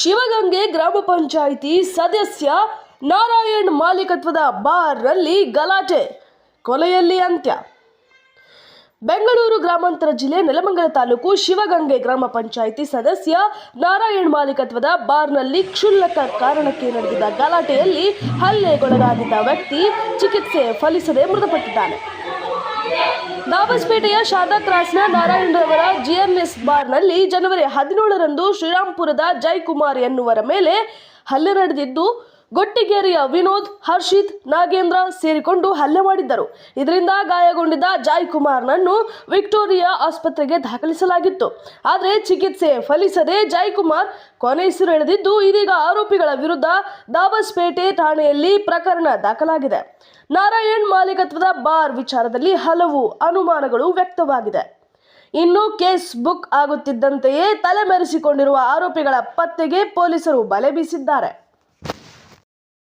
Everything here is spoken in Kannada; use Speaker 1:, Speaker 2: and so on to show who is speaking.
Speaker 1: ಶಿವಗಂಗೆ ಗ್ರಾಮ ಪಂಚಾಯಿತಿ ಸದಸ್ಯ ನಾರಾಯಣ್ ಮಾಲೀಕತ್ವದ ಬಾರ್ನಲ್ಲಿ ಗಲಾಟೆ, ಕೊಲೆಯಲ್ಲಿ ಅಂತ್ಯ. ಬೆಂಗಳೂರು ಗ್ರಾಮಾಂತರ ಜಿಲ್ಲೆ ನೆಲಮಂಗಲ ತಾಲೂಕು ಶಿವಗಂಗೆ ಗ್ರಾಮ ಪಂಚಾಯಿತಿ ಸದಸ್ಯ ನಾರಾಯಣ್ ಮಾಲೀಕತ್ವದ ಬಾರ್ನಲ್ಲಿ ಕ್ಷುಲ್ಲಕ ಕಾರಣಕ್ಕೆ ನಡೆದಿದ್ದ ಗಲಾಟೆಯಲ್ಲಿ ಹಲ್ಲೆಗೊಳಗಾಗಿದ್ದ ವ್ಯಕ್ತಿ ಚಿಕಿತ್ಸೆ ಫಲಿಸದೆ ಮೃತಪಟ್ಟಿದ್ದಾನೆ. ದಾಬಸ್ಪೇಟೆಯ ಶಾರದಾ ಕ್ರಾಸ್ನ ನಾರಾಯಣರವರ ಜಿಎಂಎಸ್ ಬಾರ್ನಲ್ಲಿ ಜನವರಿ ಹದಿನೇಳರಂದು ಶ್ರೀರಾಂಪುರದ ಜೈಕುಮಾರ್ ಎನ್ನುವರ ಮೇಲೆ ಹಲ್ಲೆ ನಡೆದಿದ್ದು ಗೊಟ್ಟಿಗೇರಿಯ ವಿನೋದ್, ಹರ್ಷಿತ್, ನಾಗೇಂದ್ರ ಸೇರಿಕೊಂಡು ಹಲ್ಲೆ ಮಾಡಿದ್ದರು. ಇದರಿಂದ ಗಾಯಗೊಂಡಿದ್ದ ಜಾಯ್ ಕುಮಾರ್ನನ್ನು ವಿಕ್ಟೋರಿಯಾ ಆಸ್ಪತ್ರೆಗೆ ದಾಖಲಿಸಲಾಗಿತ್ತು. ಆದರೆ ಚಿಕಿತ್ಸೆ ಫಲಿಸದೆ ಜಾಯ್ ಕುಮಾರ್ ಕೊನೆಯುಸಿರೆಳೆದಿದ್ದು ಇದೀಗ ಆರೋಪಿಗಳ ವಿರುದ್ಧ ದಾಬಸ್ಪೇಟೆ ಠಾಣೆಯಲ್ಲಿ ಪ್ರಕರಣ ದಾಖಲಾಗಿದೆ. ನಾರಾಯಣ್ ಮಾಲೀಕತ್ವದ ಬಾರ್ ವಿಚಾರದಲ್ಲಿ ಹಲವು ಅನುಮಾನಗಳು ವ್ಯಕ್ತವಾಗಿದೆ. ಇನ್ನು ಕೇಸ್ ಬುಕ್ ಆಗುತ್ತಿದ್ದಂತೆಯೇ ತಲೆಮರೆಸಿಕೊಂಡಿರುವ ಆರೋಪಿಗಳ ಪತ್ತೆಗೆ ಪೊಲೀಸರು ಬಲೆ ಬೀಸಿದ್ದಾರೆ.